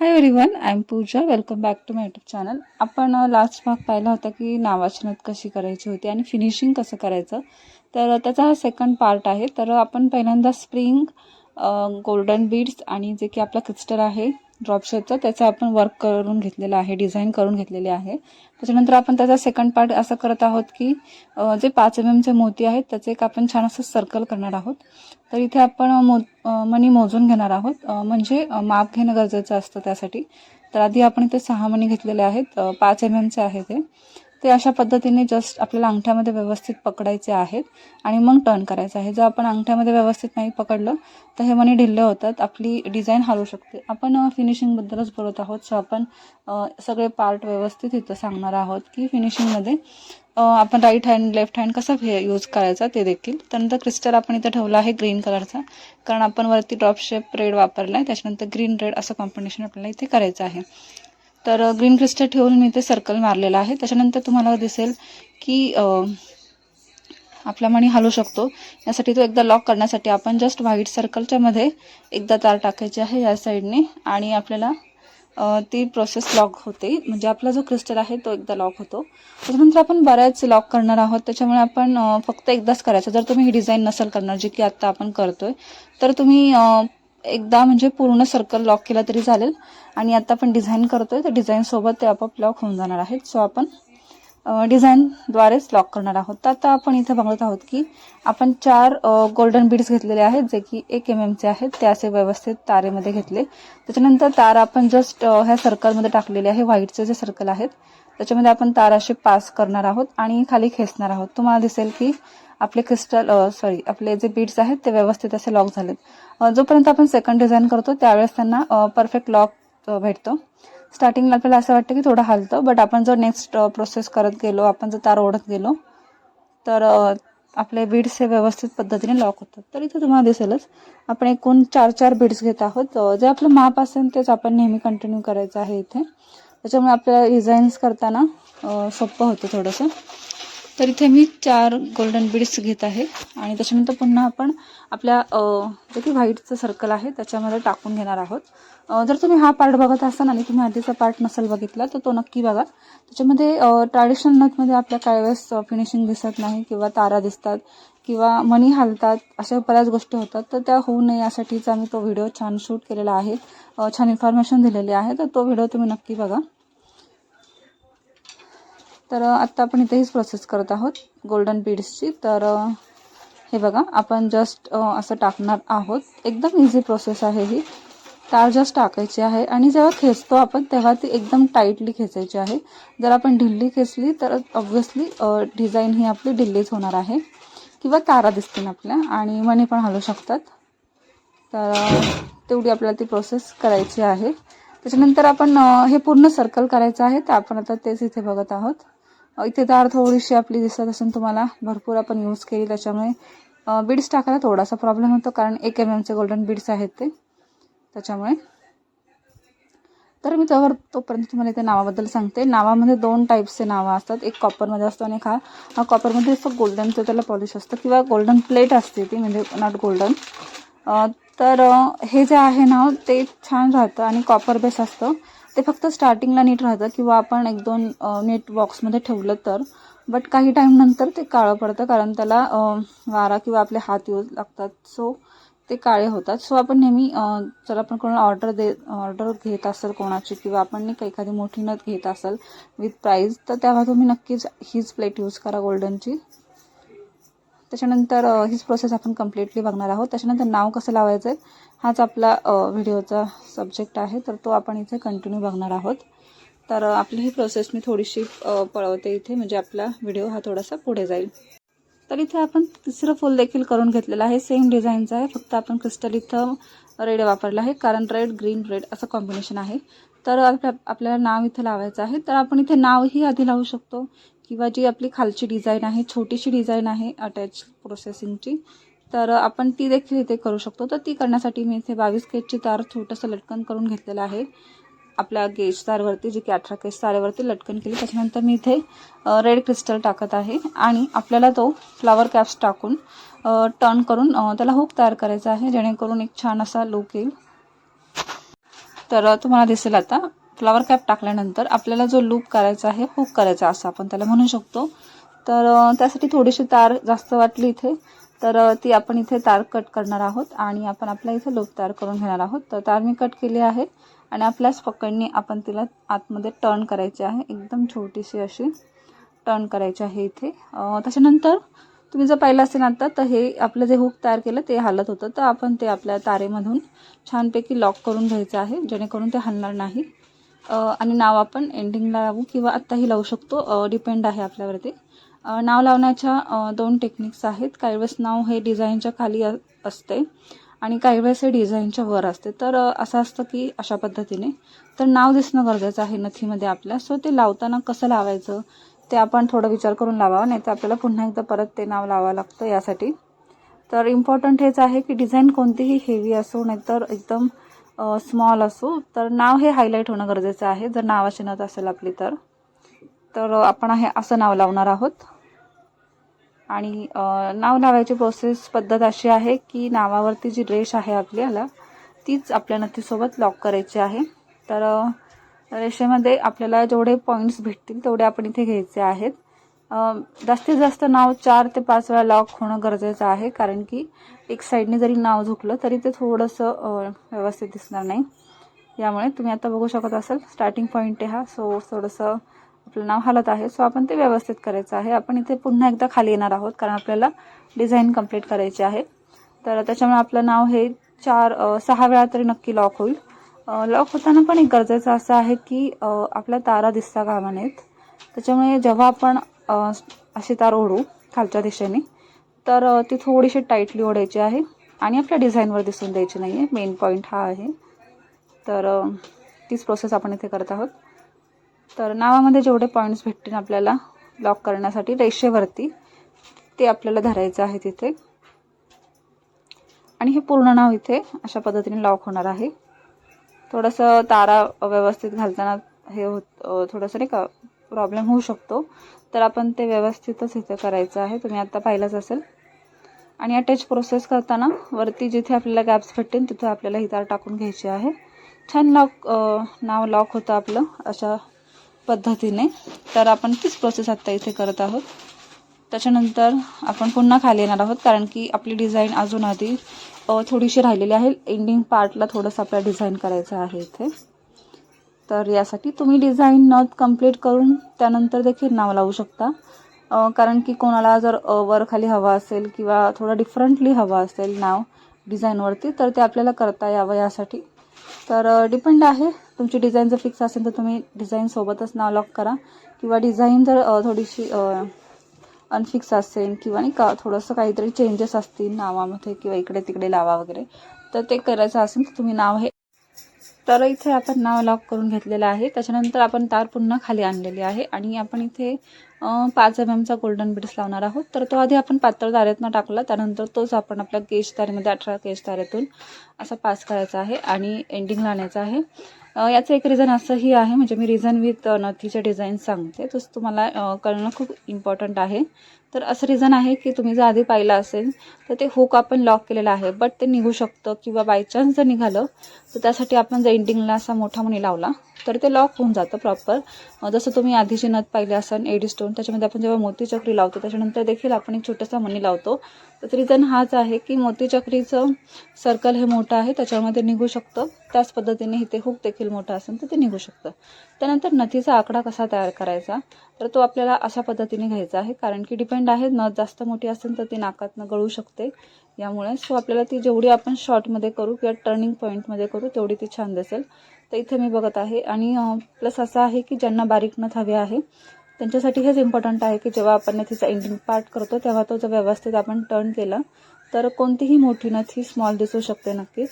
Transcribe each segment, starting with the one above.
Hi everyone I am Pooja welcome back to my YouTube channel आपण last भाग पाहिला होता की नावाची नथ कशी करायची होती आणि फिनिशिंग कसं करायचं. तर त्याचा हा सेकंड पार्ट आहे. तर आपण पहिल्यांदा स्प्रिंग गोल्डन बीड्स आणि जे की आपला क्रिस्टल आहे ड्रॉप शेपचं त्याचं आपण वर्क करून घेतलेलं आहे डिझाईन करून घेतलेले आहे. त्याच्यानंतर आपण त्याचा सेकंड पार्ट असं करत आहोत की जे पाच एम एमचे मोती आहेत त्याचे एक आपण छान असं सर्कल करणार आहोत. तर इथे आपण मो मनी मणी मोजून घेणार आहोत. म्हणजे माप घेणं गरजेचं असतं त्यासाठी. तर आधी आपण इथे सहा मणी घेतलेले आहेत. पाच एम एमचे आहे ते. ते अशा पद्धतीने जस्ट आपल्याला अंगठ्यामध्ये व्यवस्थित पकडायचे आहेत आणि मग टर्न करायचं आहे. जर आपण अंगठ्यामध्ये व्यवस्थित नाही पकडलं तर हे मणी ढिल्ले होतात. आपली डिझाईन हलू शकते. आपण फिनिशिंगबद्दलच बोलत आहोत. सो आपण सगळे पार्ट व्यवस्थित इथं सांगणार आहोत की फिनिशिंगमध्ये आपण राईट हँड लेफ्ट हँड कसा यूज करायचा ते देखील. त्यानंतर क्रिस्टल आपण इथं ठेवला आहे ग्रीन कलरचा कारण आपण वरती ड्रॉप शेप रेड वापरला आहे त्याच्यानंतर ग्रीन रेड असं कॉम्बिनेशन आपल्याला इथे करायचं आहे. तर ग्रीन क्रिस्टल ठेवून मी ते सर्कल मारलेला आहे. त्याच्यानंतर तुम्हाला दिसेल की आपल्या आपला मणी हलू शकतो. यासाठी तो एकदा लॉक करण्यासाठी आपण जस्ट व्हाईट सर्कलच्या मध्ये एकदा तार टाकायची आहे या साईडने आणि आपल्याला ती प्रोसेस लॉक होते. म्हणजे आपला जो क्रिस्टल आहे तो एकदा लॉक होतो. त्याच्यानंतर आपण बऱ्याच लॉक करणार आहोत. त्याच्यामुळे आपण फक्त एकदाच करायचं. जर तुम्ही ही डिझाईन नसेल करणार जी की आत्ता आपण करतोय तर तुम्ही एकदा म्हणजे पूर्ण सर्कल लॉक केला तरी चालेल. आणि आता आपण डिझाईन करतोय तर डिझाईनसोबत ते आपोआप लॉक होऊन जाणार आहेत. सो आपण डिझाईनद्वारेच लॉक करणार आहोत. तर आता आपण इथे बघत आहोत की आपण चार गोल्डन बीड्स घेतलेले आहेत जे की एक एम एमचे आहेत. ते असे व्यवस्थित तारेमध्ये घेतले. त्याच्यानंतर तार आपण जस्ट ह्या सर्कलमध्ये टाकलेले आहे. व्हाईटचे जे सर्कल आहेत. त्याच्यामध्ये आपण तार असे पास करणार आहोत आणि खाली खेचणार आहोत. तुम्हाला दिसेल की आपले क्रिस्टल सॉरी आपले जे बीड्स आहेत ते व्यवस्थित असे लॉक झालेत. जोपर्यंत आपण सेकंड डिझाईन करतो त्यावेळेस त्यांना परफेक्ट लॉक भेटतो. स्टार्टिंगला आपल्याला असं वाटतं की थोडं हलतं बट आपण जर नेक्स्ट प्रोसेस करत गेलो आपण जर तार ओढत गेलो तर आपले बीड्स हे व्यवस्थित पद्धतीने लॉक होतात. तर इथे तुम्हाला दिसेलच आपण एकूण चार चार बीड्स घेत आहोत. जे आपलं माप असेल तेच आपण नेहमी कंटिन्यू करायचं आहे इथे. त्याच्यामुळे आपल्याला डिझाईन्स करताना सोपं होतं थोडंसं. तर इथे मी चार गोल्डन बीड्स घेत आहे. आणि त्याच्यानंतर पुन्हा आपण आपल्या जे की व्हाईटचं सर्कल आहे त्याच्यामध्ये टाकून घेणार आहोत. जर तुम्ही हा पार्ट बघत असाल आणि तुम्ही आधीचा पार्ट नसेल बघितला तर तो नक्की बघा. त्याच्यामध्ये ट्रॅडिशनल नथमध्ये आपल्या काही वेळेस फिनिशिंग दिसत नाही किंवा तारा दिसतात किंवा मणी हलतात अशा बऱ्याच गोष्टी होतात. तर त्या होऊ नये यासाठीचा मी तो व्हिडिओ छान शूट केलेला आहे. छान इन्फॉर्मेशन दिलेली आहे. तर तो व्हिडिओ तुम्ही नक्की बघा. तर आत्ता आपण इथे हीच प्रोसेस करत आहोत गोल्डन बीड्सची तर हे बघा आपण जस्ट असं टाकणार आहोत. एकदम इझी प्रोसेस आहे ही. तार जस्ट टाकायची आहे आणि जेव्हा खेचतो आपण तेव्हा ती एकदम टाईटली खेचायची आहे. जर आपण ढिल्ली खेचली तर ऑब्व्हियसली डिझाईन ही आपली ढिल्लीच होणार आहे. किंवा तारा दिसतील आपल्या आणि मणी पण हलू शकतात. तर तेवढी आपल्याला ती प्रोसेस करायची आहे. त्याच्यानंतर आपण हे पूर्ण सर्कल करायचं आहे. तर आपण आता तेच इथे बघत आहोत. इथे तार थोडीशी आपली दिसत असून तुम्हाला भरपूर आपण यूज केली. त्याच्यामुळे बीड्स टाकायला थोडासा प्रॉब्लेम होतो कारण एक एम एमचे गोल्डन बीड्स आहेत ते. त्याच्यामुळे. तर मी त्यावर तोपर्यंत तुम्हाला इथे नावाबद्दल सांगते. नावामध्ये दोन टाईप्सचे नावं असतात. एक कॉपरमध्ये असतो आणि एक हा. हा कॉपरमध्ये असं गोल्डनचं त्याला पॉलिश असतं. किंवा गोल्डन प्लेट असते ती म्हणजे नॉट गोल्डन तर हे जे आहे ना ते छान राहतं आणि कॉपर बेस असतं. ते फक्त स्टार्टिंगला नीट राहतं किंवा आपण एक दोन नीट बॉक्समध्ये ठेवलं तर. बट काही टाईमनंतर ते काळं पडतं कारण त्याला वारा किंवा आपले हात येऊ लागतात. सो ते काळे होतात. सो आपण नेहमी जर आपण कोणाला ऑर्डर दे ऑर्डर घेत असेल कोणाची किंवा आपण एखादी मोठी नथ घेत असाल विथ प्राईज तर तेव्हा तुम्ही नक्कीच हीच प्लेट यूज करा गोल्डनची त्याच्यानंतर हीच प्रोसेस आपण कम्प्लिटली बघणार आहोत. त्याच्यानंतर नाव कसं लावायचं आहे हाच आपला व्हिडिओचा सब्जेक्ट आहे. तर तो आपण इथे कंटिन्यू बघणार आहोत. तर आपली ही प्रोसेस मी थोडीशी पळवते इथे. म्हणजे आपला व्हिडिओ हा थोडासा पुढे जाईल. तर इथे आपण तिसरं फुल देखील करून घेतलेलं आहे. सेम डिझाईनचं आहे. फक्त आपण क्रिस्टल इथं रेड वापरला आहे. कारण रेड ग्रीन रेड असं कॉम्बिनेशन आहे. तर आपल्या आपल्याला नाव इथं लावायचं आहे. तर आपण इथे नावही आधी लावू शकतो. किंवा जी आपली खालची डिझाईन आहे छोटीशी डिझाईन आहे अटॅच प्रोसेसिंगची तर आपण ती देखील इथे करू शकतो. तर ती करण्यासाठी मी इथे बावीस केजची तार छोटंसं लटकन करून घेतलेलं आहे. आपल्या गेज तारवरती जी की अठरा केज तारेवरती लटकन केली त्याच्यानंतर मी इथे रेड क्रिस्टल टाकत आहे. आणि आपल्याला तो फ्लावर कॅप्स टाकून टर्न करून त्याला हुक तयार करायचा आहे जेणेकरून एक छान असा लुक येईल. तर तुम्हाला दिसेल आता फ्लॉवर कॅप टाकल्यानंतर आपल्याला जो लूप करायचा आहे हुक करायचा असं आपण त्याला म्हणू शकतो. तर त्यासाठी थोडीशी तार जास्त वाटली इथे. तर ती आपण इथे तार कट करणार आहोत आणि आपण आपल्या इथे लूप तयार करून घेणार आहोत. तर तार मी कट केली आहे आणि आपल्याच पकडणी आपण तिला आतमध्ये टर्न करायची आहे. एकदम छोटीशी अशी टर्न करायची आहे इथे. त्याच्यानंतर तुम्ही जर पाहिलं असेल आता तर हे आपलं जे हुक तयार केलं ते हलत होतं. तर आपण ते आपल्या तारेमधून छानपैकी लॉक करून घ्यायचं आहे जेणेकरून ते हलणार नाही. आणि नाव आपण एंडिंगला लावू किंवा आत्ताही लावू शकतो. डिपेंड आहे आपल्यावरती. नाव लावण्याच्या दोन टेक्निक्स आहेत. काही वेळेस नाव हे डिझाईनच्या खाली असते आणि काही वेळेस हे डिझाईनच्या वर असते. तर असं असतं की अशा पद्धतीने. तर नाव दिसणं गरजेचं आहे नथीमध्ये आपल्या. सो ते लावताना कसं लावायचं ते आपण थोडं विचार करून लावावं. नाही तर आपल्याला पुन्हा एकदा परत ते नाव लावावं लागतं यासाठी. तर इम्पॉर्टंट हेच आहे की डिझाईन कोणतीही हेवी असो नाहीतर एकदम स्मॉल असू तर नाव हे हायलाईट होणं गरजेचं आहे. जर नावाची नत असेल आपली तर. तर आपण हे असं नाव लावणार आहोत. आणि नाव लावायची प्रोसेस पद्धत अशी आहे की नावावरती जी रेष आहे आपल्याला तीच आपल्या नथीसोबत लॉक करायची आहे. तर रेषेमध्ये आपल्याला जेवढे पॉईंट्स भेटतील तेवढे आपण इथे घ्यायचे आहेत. जास्तीत जास्त नाव चार ते पाच वेळा लॉक होणं गरजेचं आहे कारण की एक साईडने जरी नाव झुकलं तरी ते थोडंसं व्यवस्थित दिसणार नाही. यामुळे तुम्ही आता बघू शकत असाल स्टार्टिंग पॉईंट आहे हा सो थोडंसं आपलं नाव हलत आहे. सो आपण ते व्यवस्थित करायचं आहे. आपण इथे पुन्हा एकदा खाली येणार आहोत कारण आपल्याला डिझाईन कंप्लीट करायची आहे. तर त्याच्यामुळे आपलं नाव हे चार सहा वेळा तरी नक्की लॉक होईल. लॉक होताना पण एक गरजेचं असं आहे की आपल्या तारा दिसता कामा नयेत. त्याच्यामुळे जेव्हा आपण अशी तार ओढू खालच्या दिशेने. तर ती थोडीशी टाईटली ओढायची आहे आणि आपल्या डिझाईनवर दिसून द्यायची नाही आहे मेन पॉईंट हा आहे. तर तीच प्रोसेस आपण इथे करत आहोत. तर नावामध्ये जेवढे पॉईंट्स भेटतील आपल्याला लॉक करण्यासाठी रेषेवरती ते आपल्याला धरायचं आहे तिथे. आणि हे पूर्ण नाव इथे अशा पद्धतीने लॉक होणार आहे. थोडंसं तारा व्यवस्थित घालताना हे होत थोडंसं नाही का प्रॉब्लेम होऊ शकतो. तर आपण ते व्यवस्थितच इथे करायचं आहे. तुम्ही आता पाहिलंच असेल. आणि अटॅच प्रोसेस करताना वरती जिथे आपल्याला गॅप्स भेटतील तिथे आपल्याला हितार टाकून घ्यायची आहे. छान लॉक नाव लॉक होतं आपलं अशा पद्धतीने. तर आपण तीच प्रोसेस आत्ता इथे करत आहोत. त्याच्यानंतर आपण पुन्हा खाली येणार आहोत कारण की आपली डिझाईन अजून आधी थोडीशी राहिलेली आहे. एंडिंग पार्टला थोडंसं आपल्याला डिझाईन करायचं आहे इथे. तर यासाठी तुम्ही डिझाईन नथ कंप्लीट करून त्यानंतर देखील नाव लावू शकता. कारण की कोणाला जर वरखाली हवा असेल किंवा थोडं डिफरंटली हवं असेल नाव डिझाईनवरती तर ते आपल्याला करता यावं यासाठी. तर डिपेंड आहे. तुमची डिझाईन जर फिक्स असेल तर तुम्ही डिझाईनसोबतच नाव लॉक करा. किंवा डिझाईन जर थोडीशी अनफिक्स असेल किंवा नाही का थोडंसं काहीतरी चेंजेस असतील नावामध्ये किंवा इकडे तिकडे लावा वगैरे तर ते करायचं असेल तर तुम्ही नाव हे तर इथे आपण नाव लॉक करून घेतलेलं आहे. त्याच्यानंतर आपण तार पुन्हा खाली आणलेली आहे आणि आपण इथे पाच एम एमचा गोल्डन बीड्स लावणार आहोत. तर तो आधी आपण पातळ तारेतनं टाकला. त्यानंतर तोच आपण आपल्या केश तारेमध्ये अठरा केश तारेतून असा पास करायचा आहे आणि एंडिंग लावण्याचा आहे. याचं एक रिझन असंही आहे. म्हणजे मी रिझन विथ नथीचे डिझाईन सांगते. तसं तुम्हाला कळणं खूप इम्पॉर्टंट आहे. तर असं रिझन आहे की तुम्ही जर आधी पाहिलं असेल तर ते हुक आपण लॉक केलेलं आहे. बट ते निघू शकतं किंवा बाय चान्स जर निघालं तर त्यासाठी आपण जर एंडिंगला असा मोठा मुनी लावला तर ते लॉक होऊन जातं प्रॉपर जसं तुम्ही आधीची नथ पाहिली असाल एडी स्टोन त्याच्यामध्ये आपण जेव्हा मोती चक्री लावतो त्याच्यानंतर देखील आपण एक छोटासा मनी लावतो. तर रिझन हाच आहे की मोती चक्रीचं सर्कल हे मोठं आहे त्याच्यामध्ये निघू शकतं. त्याच पद्धतीने इथे हुक देखील मोठं असेल तर ते निघू शकतं. त्यानंतर नथीचा आकडा कसा तयार करायचा तर तो आपल्याला अशा पद्धतीने घ्यायचा आहे कारण की डिपेंड आहेत नथ जास्त मोठी असेल तर ती नाकातनं गळू शकते. यामुळे सो आपल्याला ती जेवढी आपण शॉर्टमध्ये करू किंवा टर्निंग पॉईंटमध्ये करू तेवढी ती छान दिसेल. तर इथे मी बघत आहे. आणि प्लस असं आहे की ज्यांना बारीक नथ हवे आहे त्यांच्यासाठी हेच इम्पॉर्टंट आहे की जेव्हा आपण तिचा एंडिंग पार्ट करतो तेव्हा तो जर व्यवस्थित आपण टर्न केला तर कोणतीही मोठी नथ ही स्मॉल दिसू शकते नक्कीच.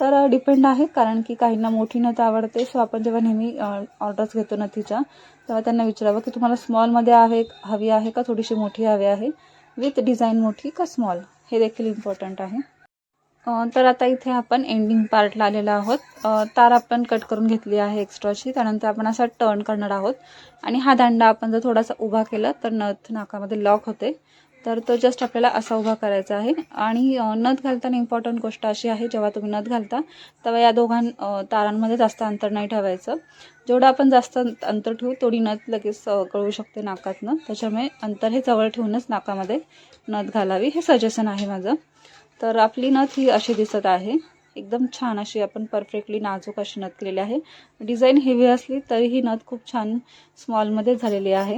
तर डिपेंड आहे. कारण की काहींना मोठी नथ आवडते. सो आपण जेव्हा नेहमी ऑर्डर्स घेतो नथीच्या तेव्हा त्यांना विचारावं की तुम्हाला स्मॉलमध्ये आहे हवी आहे का? थोडीशी मोठी हवी आहे. विथ डिझाईन मोठी का स्मॉल हे देखील इम्पॉर्टंट आहे. तर आता इथे आपण एंडिंग पार्टला आलेलो आहोत. तार आपण कट करून घेतली आहे एक्स्ट्राची त्यानंतर आपण असा टर्न करणार आहोत. आणि हा दांडा आपण जर थोडासा उभा केला तर नथ नाकामध्ये लॉक होते. तर तो जस्ट आपल्याला असा उभा करायचा आहे. आणि नथ घालताना इम्पॉर्टंट गोष्ट अशी आहे जेव्हा तुम्ही नथ घालता तेव्हा या दोघां तारांमध्ये जास्त अंतर नाही ठेवायचं. जेवढं आपण जास्त अंत- अंतर ठेवू तेवढी नथ लगेच कळू शकते नाकातनं. त्याच्यामुळे अंतर हे जवळ ठेवूनच नाकामध्ये नथ घालावी हे सजेशन आहे माझं. तर आपली नथ ही अशी दिसत आहे. एकदम छान अशी आपण परफेक्टली नाजूक अशी नथ केलेली आहे. डिझाईन हेवी असली तरी ही नथ खूप छान स्मॉलमध्ये झालेली आहे.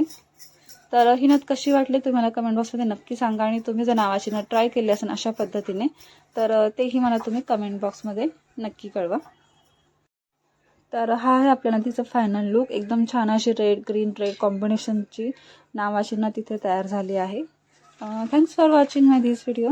तर ही नथ कशी वाटली तुम्ही मला कमेंट बॉक्समध्ये नक्की सांगा आणि तुम्ही जर नावाची नथ ट्राय केली असेल अशा पद्धतीने तर तेही मला तुम्ही कमेंट बॉक्समध्ये नक्की कळवा. तर हा आहे आपल्या नदीचं फायनल लुक एकदम छान अशी रेड ग्रीन रेड कॉम्बिनेशनची नावाची नथ इथे तयार झाली आहे. Thanks for watching my this video